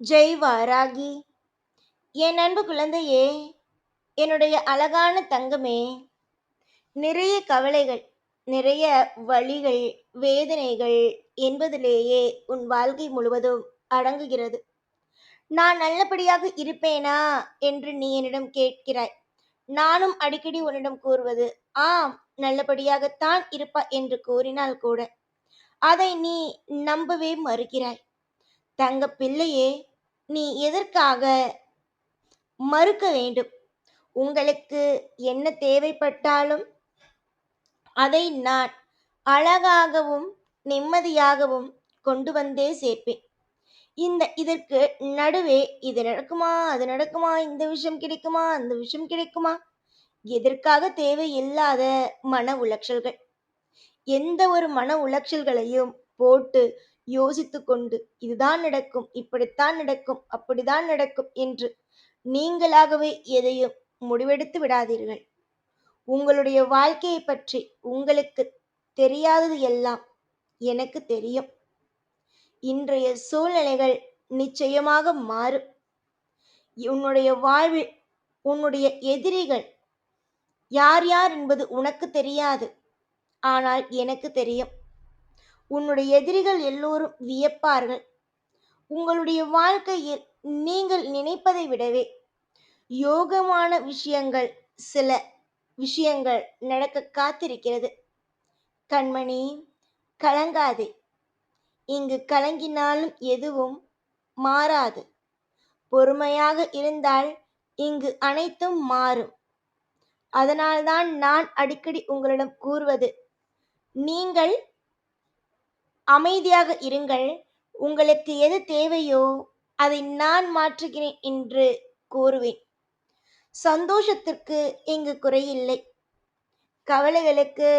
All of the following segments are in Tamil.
ஜெய் வாராகி. என் அன்பு குழந்தையே என்னுடைய அழகான தங்கமே நிறைய கவலைகள் நிறைய வழிகள் வேதனைகள் என்பதிலேயே உன் வாழ்க்கை முழுவதும் அடங்குகிறது. நான் நல்லபடியாக இருப்பேனா என்று நீ என்னிடம் கேட்கிறாய். நானும் அடிக்கடி உன்னிடம் கூறுவது ஆம் நல்லபடியாகத்தான் இருப்பா என்று கூறினால் கூட அதை நீ நம்பவே மறுக்கிறாய். தங்க பிள்ளையே நீ எதற்காக மறுக்க வேண்டும்? உங்களுக்கு என்ன தேவைப்பட்டாலும் அதை நான் அழகாகவும் நிம்மதியாகவும் கொண்டு வந்தே சேர்ப்பேன். இந்த இதற்கு நடுவே இது நடக்குமா அது நடக்குமா இந்த விஷயம் கிடைக்குமா அந்த விஷயம் கிடைக்குமா? எதற்காக தேவையில்லாத மன உளைச்சல்கள்? எந்த ஒரு மன உளைச்சல்களையும் போட்டு யோசித்து கொண்டு இதுதான் நடக்கும் இப்படித்தான் நடக்கும் அப்படிதான் நடக்கும் என்று நீங்களாகவே எதையும் முடிவெடுத்து விடாதீர்கள். உங்களுடைய வாழ்க்கையை பற்றி உங்களுக்கு தெரியாதது எல்லாம் எனக்கு தெரியும். இன்றைய சூழ்நிலைகள் நிச்சயமாக மாறும். உன்னுடைய வாழ்வில் உன்னுடைய எதிரிகள் யார் யார் என்பது உனக்கு தெரியாது. ஆனால் எனக்கு தெரியும். உன்னுடைய எதிரிகள் எல்லோரும் வியப்பார்கள். உங்களுடைய வாழ்க்கையில் நீங்கள் நினைப்பதை விடவே யோகமான விஷயங்கள் சில விஷயங்கள் நடக்க காத்திருக்கிறது. கண்மணி கலங்காதே. இங்கு கலங்கினாலும் எதுவும் மாறாது. பொறுமையாக இருந்தால் இங்கு அனைத்தும் மாறும். அதனால்தான் நான் அடிக்கடி உங்களிடம் கூறுவது நீங்கள் அமைதியாக இருங்கள். உங்களுக்கு எது தேவையோ அதை நான் மாற்றுகிறேன் என்று கூறுவேன். சந்தோஷத்திற்கு இங்கு குறையில்லை. கவலைகளுக்கு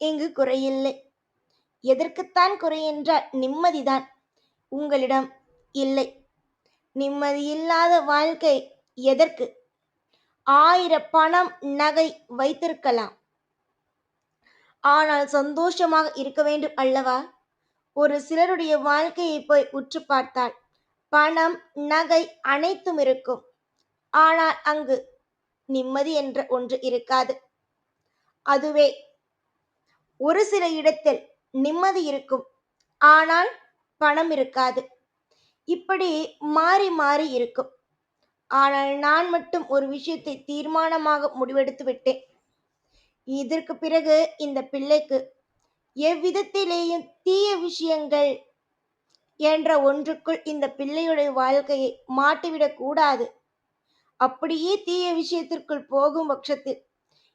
இங்கு குறையில்லை. எதற்குத்தான் குறை என்றால் நிம்மதிதான். உங்களிடம் இல்லை. நிம்மதி இல்லாத வாழ்க்கை எதற்கு? ஆயிர பணம் நகை வைத்திருக்கலாம். ஆனால் சந்தோஷமாக இருக்க வேண்டும் அல்லவா? ஒரு சிலருடைய வாழ்க்கையை போய் உற்று பார்த்தால் பணம் நகை அனைத்தும் இருக்கும். ஆனால் அங்கு நிம்மதி என்ற ஒன்று இருக்காது. அதுவே ஒரு சில இடத்தில் நிம்மதி இருக்கும். ஆனால் பணம் இருக்காது. இப்படி மாறி மாறி இருக்கும். ஆனால் நான் மட்டும் ஒரு விஷயத்தை தீர்மானமாக முடிவெடுத்து விட்டேன். இதற்கு பிறகு இந்த பிள்ளைக்கு எவ்விதத்திலேயும் தீய விஷயங்கள் என்ற ஒன்றுக்குள் இந்த பிள்ளையுடைய வாழ்க்கையை மாட்டிவிடக் கூடாது. அப்படியே தீய விஷயத்திற்குள் போகும் பட்சத்தில்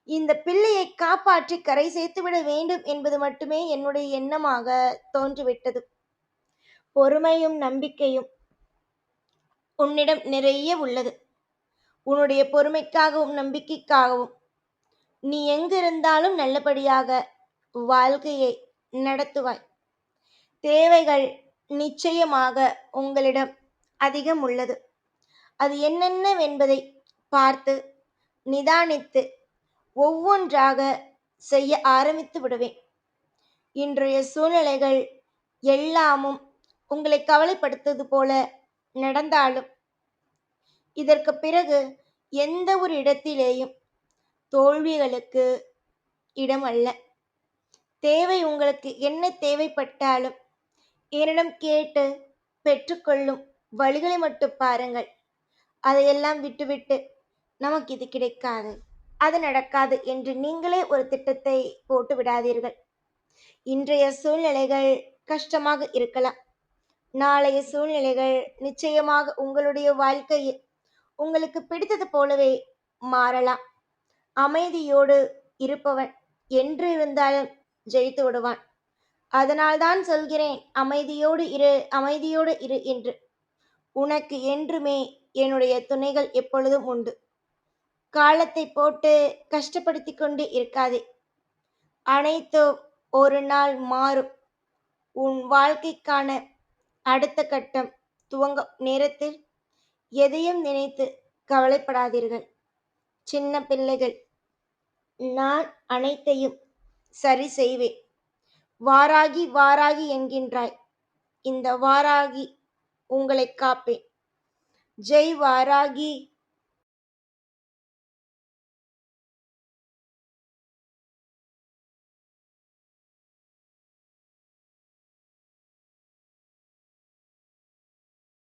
இந்த பிள்ளையை காப்பாற்றி கரை சேர்த்துவிட வேண்டும் என்பது மட்டுமே என்னுடைய எண்ணமாக தோன்றிவிட்டது. பொறுமையும் நம்பிக்கையும் உன்னிடம் நிறைய உள்ளது. உன்னுடைய பொறுமைக்காகவும் நம்பிக்கைக்காகவும் நீ எங்கிருந்தாலும் நல்லபடியாக வாழ்க்கையை நடத்துவாய். தேவைகள் நிச்சயமாக உங்களிடம் அதிகம் உள்ளது. அது என்னென்னவென்பதை பார்த்து நிதானித்து ஒவ்வொன்றாக செய்ய ஆரம்பித்து விடுவேன். இன்றைய சூழ்நிலைகள் எல்லாமும் உங்களை கவலைப்படுத்துவது போல நடந்தாலும் இதற்கு பிறகு எந்த ஒரு இடத்திலேயும் தோல்விகளுக்கு இடம் அல்ல தேவை உங்களுக்கு என்ன தேவைப்பட்டாலும் என்னிடம் கேட்டு பெற்றுக்கொள்ளும் வழிகளை மட்டும் பாருங்கள். அதையெல்லாம் விட்டுவிட்டு நமக்கு இது கிடைக்காது. அது நடக்காது என்று நீங்களே ஒரு திட்டத்தை போட்டு விடாதீர்கள். இன்றைய சூழ்நிலைகள் கஷ்டமாக இருக்கலாம். நாளைய சூழ்நிலைகள் நிச்சயமாக உங்களுடைய வாழ்க்கையில் உங்களுக்கு பிடித்தது போலவே மாறலாம். அமைதியோடு இருப்பவன் என்று இருந்தாலும் ஜெயித்து விடுவான். அதனால்தான் சொல்கிறேன் அமைதியோடு இரு அமைதியோடு இரு என்று. உனக்கு என்றுமே என்னுடைய துணைகள் எப்பொழுதும் உண்டு. காலத்தை போட்டு கஷ்டப்படுத்தி கொண்டு இருக்காதே. அனைத்தும் ஒரு நாள் மாறும். உன் வாழ்க்கைக்கான அடுத்த கட்டம் துவங்க நேரத்தில் எதையும் நினைத்து கவலைப்படாதீர்கள். சின்ன பிள்ளைகள் நான் அனைத்தையும் சரி செய்வேன் வாராகி வாராகி என்கின்றாய். இந்த வாராகி உங்களை காப்பேன். ஜெய் வாராகி.